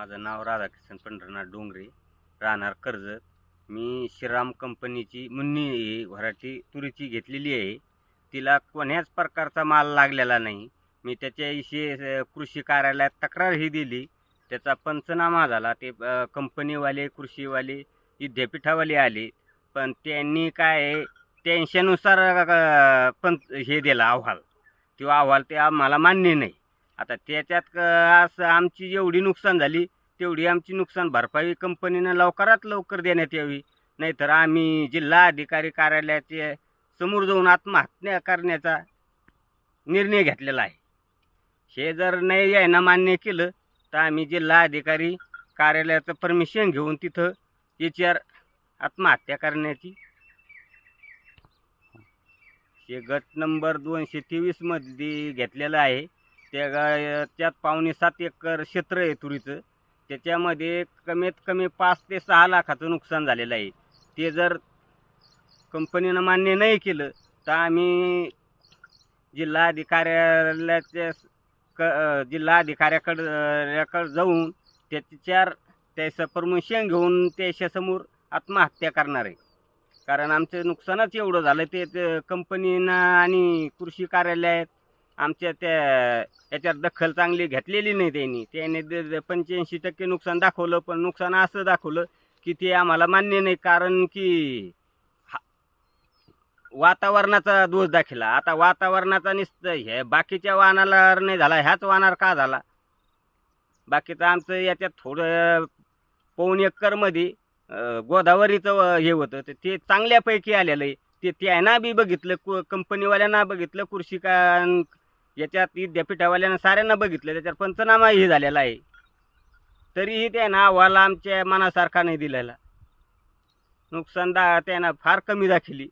माझं नाव राधाकिशन पंढरनाथ डोंगरे राहणार कर्जत. मी श्रीराम कंपनीची मुन्नी ही व्हरायटी तुरीची घेतलेली आहे. तिला कोण्याच प्रकारचा माल लागलेला नाही. मी त्याच्याविषयी कृषी कार्यालयात तक्रारही दिली. त्याचा पंचनामा झाला. ते कंपनीवाले कृषीवाले विद्यापीठावाले आले. पण त्यांनी काय आहे, त्यांच्यानुसार पण हे दिला अहवाल. तो अहवाल ते आम्हाला मान्य नाही. आता त्याच्यात क- असं आमची जेवढी नुकसान झाली तेवढी आमची नुकसान भरपाई कंपनीनं लवकरात लवकर देण्यात यावी. नाहीतर आम्ही जिल्हा अधिकारी कार्यालयाचे समोर जाऊन आत्महत्या करण्याचा निर्णय घेतलेला आहे. हे जर नाही यायनं मान्य केलं तर आम्ही जिल्हा अधिकारी कार्यालयाचं परमिशन घेऊन तिथं याच्यावर आत्महत्या करण्याची हे गट नंबर दोनशे तेवीसमध्ये घेतलेलं आहे. त्या गा- त्यात पावणे सात एकर क्षेत्र आहे तुरीचं. त्याच्यामध्ये कमीत कमी पाच ते सहा लाखाचं नुकसान झालेलं आहे. ते जर कंपनीनं मान्य नाही केलं तर आम्ही जिल्हा अधिकाऱ्याच्या क जिल्हा अधिकाऱ्याकडं जाऊन त्याच्यावर त्याचं परमिशन घेऊन त्याच्यासमोर आत्महत्या करणार आहे. कारण आमचं नुकसानच एवढं झालं ते ते कंपनीनं आणि कृषी कार्यालयात आमच्या त्या याच्यात दखल चांगली घेतलेली नाही त्यांनी. त्याने पंच्याऐंशी टक्के नुकसान दाखवलं पण नुकसान असं दाखवलं की ते आम्हाला मान्य नाही कारण की हा- वातावरणाचा दोष दाखला. आता वातावरणाचा निस्त हे बाकीच्या वाहनाला नाही झाला ह्याच वाहनावर का झाला? बाकीचं आमचं याच्यात थोडं पाऊण एकरमध्ये गोदावरीचं हे होतं. तर ते चांगल्यापैकी आलेलं आहे. ते त्यांना बी बघितलं कु कंपनीवाल्यांना बघितलं कृषी का याच्यात विद्यापीठावाल्यानं साऱ्यांना बघितलं त्याच्यावर पंचनामाही झालेला आहे. तरीही त्यांना अहवाल आमच्या मनासारखा नाही दिलेला. नुकसान दा त्यांना फार कमी दाखिली.